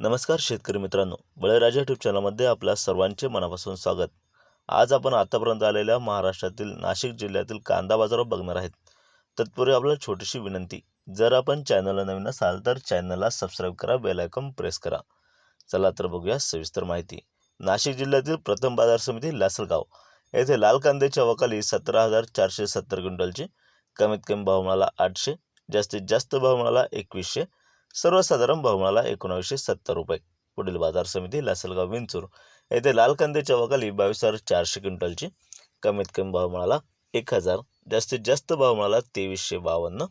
नमस्कार शेतकरी मित्रांनो. बळीराजा यूट्यूब चॅनलमध्ये आपल्या सर्वांचे मनापासून स्वागत. आज आपण आतापर्यंत आलेल्या महाराष्ट्रातील नाशिक जिल्ह्यातील कांदा बाजारावर बघणार आहेत. तत्पूर्वी आपल्याला छोटीशी विनंती. जर आपण चॅनलला नवीन असाल तर चॅनलला सबस्क्राईब करा बेल आयकॉन प्रेस करा. चला तर बघूया सविस्तर माहिती. नाशिक जिल्ह्यातील प्रथम बाजार समिती लासलगाव येथे लाल कांद्याच्या वकाली सतरा हजार चारशे सत्तर क्विंटलची कमीत कमी भाव मिळाला आठशे जास्तीत जास्त भाव मिळाला एकवीसशे सर्वसाधारण भाव मिळाला एकोणावीसशे सत्तर रुपये. पुढील बाजार समिती लासलगाव विंचूर येथे लाल कांद्याच्या वकाली बावीस हजार चारशे क्विंटलची. कमीत कमी भाव मिळाला एक हजार जास्तीत जास्त भाव मिळाला तेवीसशे बावन्न.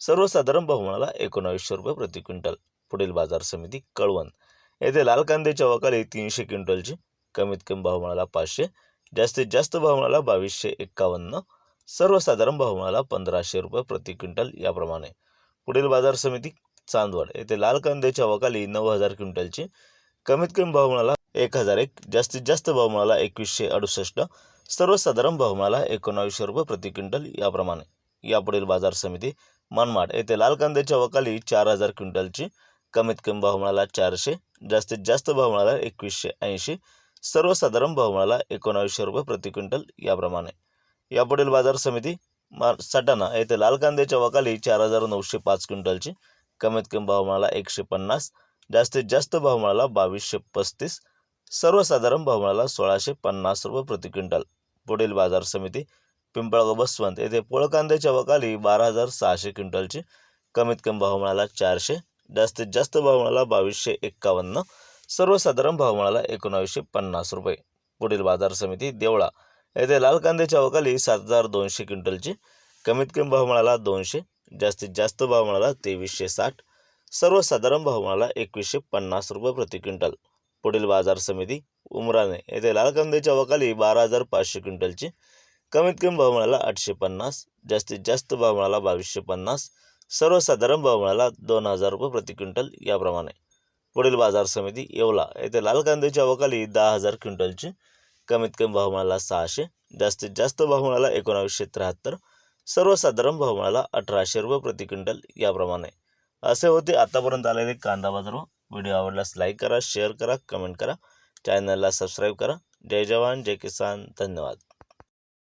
सर्वसाधारण भाव मिळाला एकोणावीसशे रुपये प्रति क्विंटल. पुढील बाजार समिती कळवण येथे लाल कांद्याच्या वकाली तीनशे क्विंटलची. कमीत कमी भाव मिळाला पाचशे जास्तीत जास्त भाव मिळाला बावीसशे एक्कावन्न. सर्वसाधारण भाव मिळाला पंधराशे रुपये प्रति क्विंटल याप्रमाणे. पुढील बाजार समिती चांदवड येथे लाल कांद्याच्या वकाली नऊ हजार क्विंटलची कमीत कमी भाव मिळाला एक हजार एक जास्तीत जास्त भाव मिळाला एकवीसशे अडुसष्ट सर्वसाधारण भाव मिळाला एकोणावीसशे रुपये प्रति क्विंटल याप्रमाणे. यापुढील बाजार समिती मनमाड येथे लाल कांद्याच्या वकाली चार हजार क्विंटलची कमीत कमी भाव मिळाला चारशे जास्तीत जास्त भाव मिळाला एकवीसशे ऐंशी सर्वसाधारण भाव मिळाला एकोणावीसशे रुपये प्रति क्विंटल याप्रमाणे. यापुढील बाजार समिती मा सटाणा येथे लाल कांद्याच्या वकाली चार हजार नऊशे पाच क्विंटलची कमीत कमी भाव मिळाला एकशे पन्नास जास्तीत जास्त भाव मिळाला बावीसशे पस्तीस सर्वसाधारण भाव मिळाला सोळाशे पन्नास रुपये प्रति क्विंटल. पुढील बाजार समिती पिंपळगाव बसवंत येथे पोळ कांद्याच्या वकाली बारा हजार सहाशे क्विंटलची कमीत कमी भाव मिळाला चारशे जास्तीत जास्त भाव मिळाला बावीसशे एक्कावन्न सर्वसाधारण भाव मिळाला एकोणावीसशे पन्नास रुपये. पुढील बाजार समिती देवळा येथे लाल कांद्याच्या वकाली सात हजार दोनशे क्विंटलची कमीत कमी भाव मिळाला दोनशे जास्तीत जास्त भाव मिळाला तेवीसशे साठ. सर्वसाधारण भाव मिळाला एकवीसशे पन्नास रुपये प्रति क्विंटल. पुढील बाजार समिती उमराने. येथे लाल कांद्याच्या वकाली बारा हजार पाचशे क्विंटलची. कमीत कमी भाव मिळाला आठशे पन्नास. जास्तीत जास्त भाव मिळाला बावीसशे पन्नास. सर्वसाधारण भाव मिळाला दोन हजार रुपये प्रति क्विंटल याप्रमाणे. पुढील बाजार समिती येवला. येथे लाल कांद्याच्या वकाली दहा हजार क्विंटलची. कमीत कमी भाव मिळाला सहाशे. जास्तीत जास्त भाव मिळाला एकोणावीसशे त्र्याहत्तर. सर्वसाधारण भाव मिळाला अठराशे रुपये प्रति क्विंटल याप्रमाणे. असे होते आतापर्यंत आलेले कांदा बाजार व्हिडिओ आवडल्यास लाईक करा शेअर करा कमेंट करा. चॅनलला सबस्क्राईब करा. जय जवान जय किसान. धन्यवाद.